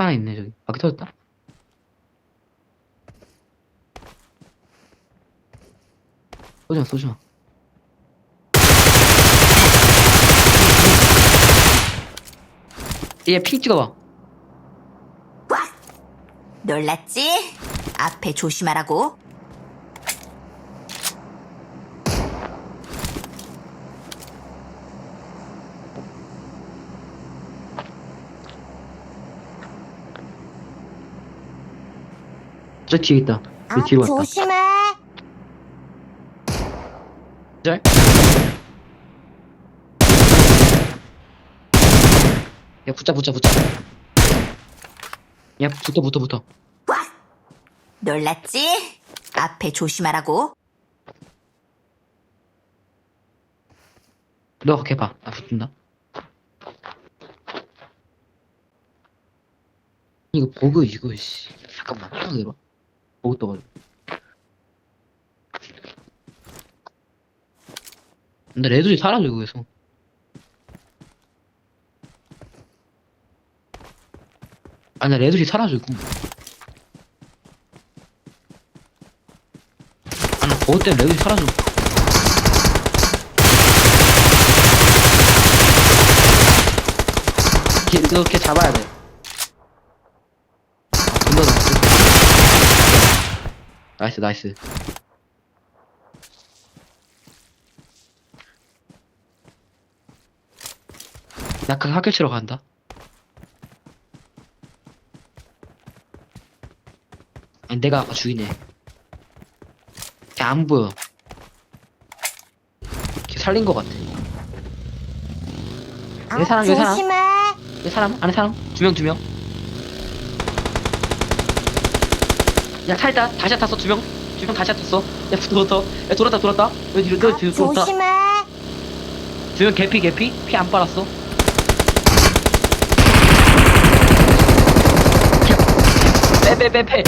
차 하나 있네, 저기. 바퀴 터졌다. 쏘지마, 쏘지마. 얘핑 찍어봐. 놀랐지? 앞에 조심하라고. 저 뒤에 있다. 저 뒤로 갔다. 조심해. 짤? 야, 붙자, 붙자, 붙자. 야, 붙어, 붙어, 붙어. 놀랐지? 앞에 조심하라고. 너 그렇게 봐. 나 붙는다. 이거 보그 이거 씨. 잠깐만. 잠깐 기다려. 보그 떠가지고. 근데 레드이 사라져 이거에서. 아니 레드이 사라져 이거. 아니 보그 때문에 레드이 사라져. 걔 잡아야 돼. 존나 나이스. 나이스, 나이스. 나그 학교 치러 간다. 아니, 내가 아까 죽이네. 걔안 보여. 걔 살린 것 같아. 내 사람, 내 사람. 조심해. 내 사람? 안에 사람? 두 명, 두 명. 야, 살다. 다시 탔어, 두 명. 두 명 다시 탔어. 야, 붙어. 야, 돌았다, 돌았다. 너 뒤로, 너 뒤로 돌았다. 조심해. 두명 개피, 개피. 피 안 빨았어. 빼, 빼, 빼, 빼.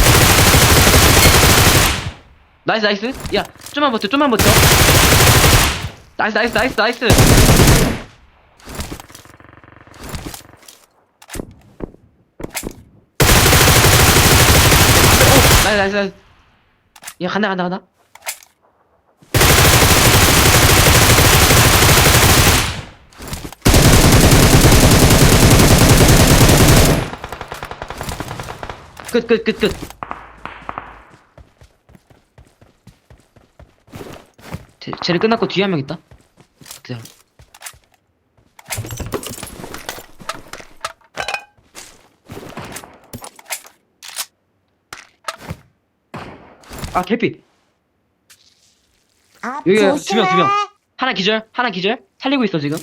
나이스, 나이스. 야, 좀만 버텨, 좀만 버텨. 나이스, 나이스, 나이스, 나이스. 오, 나이스, 나이스, 나이스. 야, 간다, 간다, 간다. 끝, 끝, 끝, 끝. 쟤, 쟤를 끝났고 뒤에 한 명 있다. 기다려. 아, 개피. 앞 여기 두 명, 조심해. 두 명. 하나 기절, 하나 기절. 살리고 있어, 지금.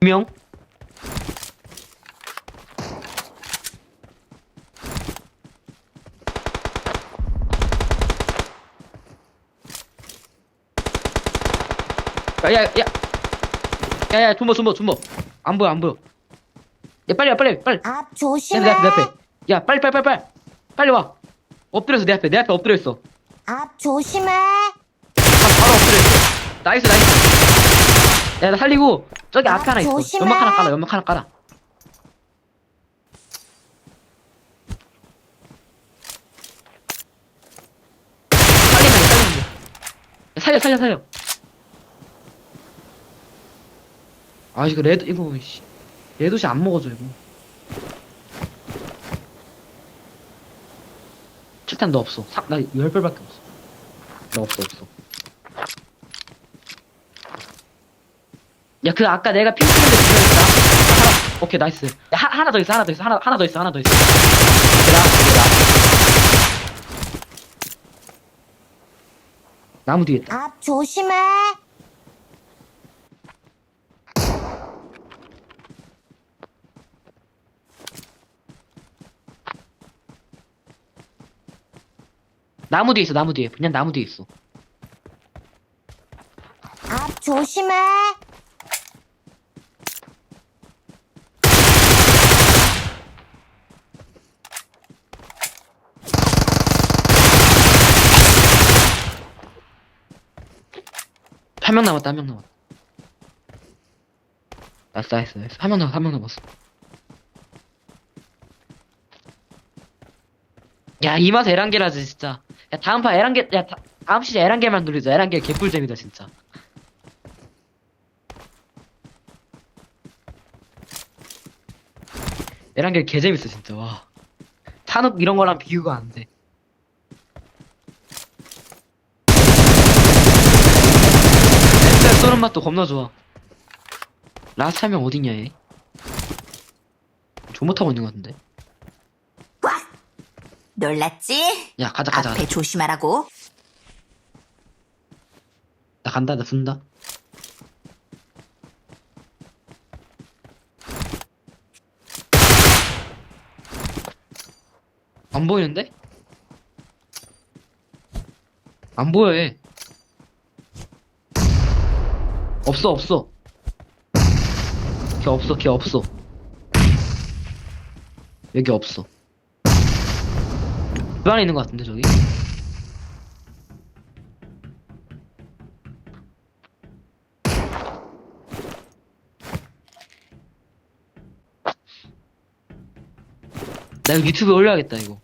두 명. 야, 야, 야. 야, 야, 존버, 존버, 존버. 안 보여, 안 보여. 야, 빨리 와, 빨리, 빨리. 앞 야, 조심해. 내내 앞에. 야, 빨리, 빨리, 빨리, 빨리. 빨리 와. 엎드려서 내 앞에, 내 앞에 엎드려 있어. 앞 조심해. 바, 바로 엎드려 있어. 나이스, 나이스. 야, 나 살리고, 저기 아, 앞에 하나 있어. 조심해. 연막 하나 깔아, 연막 하나 깔아. 살리면 돼, 살리면 돼. 야, 살려, 살려, 살려. 아, 이거 레드, 이거, 씨. 레드시 안 먹어줘, 이거. 칠탄 너 없어. 사, 나 10발밖에 없어. 너 없어, 없어. 야, 그 아까 내가 핑 찍은 데 들어있다. 하나, 오케이, 나이스. 야, 하, 하나 더 있어, 하나 더 있어, 하나, 하나 더 있어, 하나 더 있어. 오케이, 나. 나무 뒤에 있다. 앞 조심해. 나무 뒤에 있어, 나무 뒤에. 그냥 나무 뒤에 있어. 앞 조심해. 한 명 남았다, 한 명 남았다. 나이스 나이스 나이스 한명 남았어 한 명 남았어 야 이 맛에 에란게라지 진짜. 야 다음 판 에란게 야 다, 다음 시즌 에란게만 누리자. 에란게 개꿀잼이다 진짜. 에란게 개재밌어 진짜. 와. 산업 이런 거랑 비교가 안 돼. 햇살 쏘는 맛도 겁나 좋아. 라스트 한명 어딨냐 얘? 조못하고 있는 것 같은데 놀랐지? 야 가자 가자 앞에 가자 조심하라고. 나 간다 나 분다 안 보이는데? 안 보여 얘 없어 없어 걔 없어 걔 없어 여기 없어 그 안에 있는 것 같은데 저기? 나 이거 유튜브에 올려야겠다 이거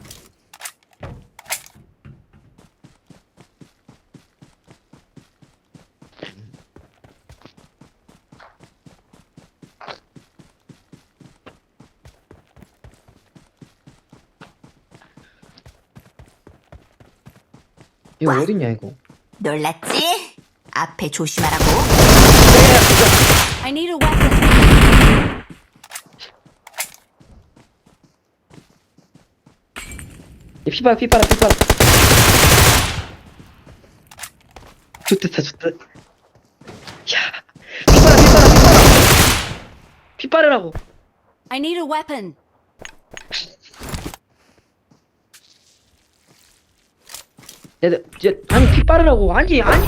이거 와. 어딨냐 이거 놀랐지? 앞에 조심하라고. I need a weapon. 얘 피봐라 피봐라 피봐라 좋댔다 좋댔다 야 피봐라 피봐라 피봐라 피빠르라고 I need a weapon. 야, 야, 아니 피 빠르라고. 아니 아니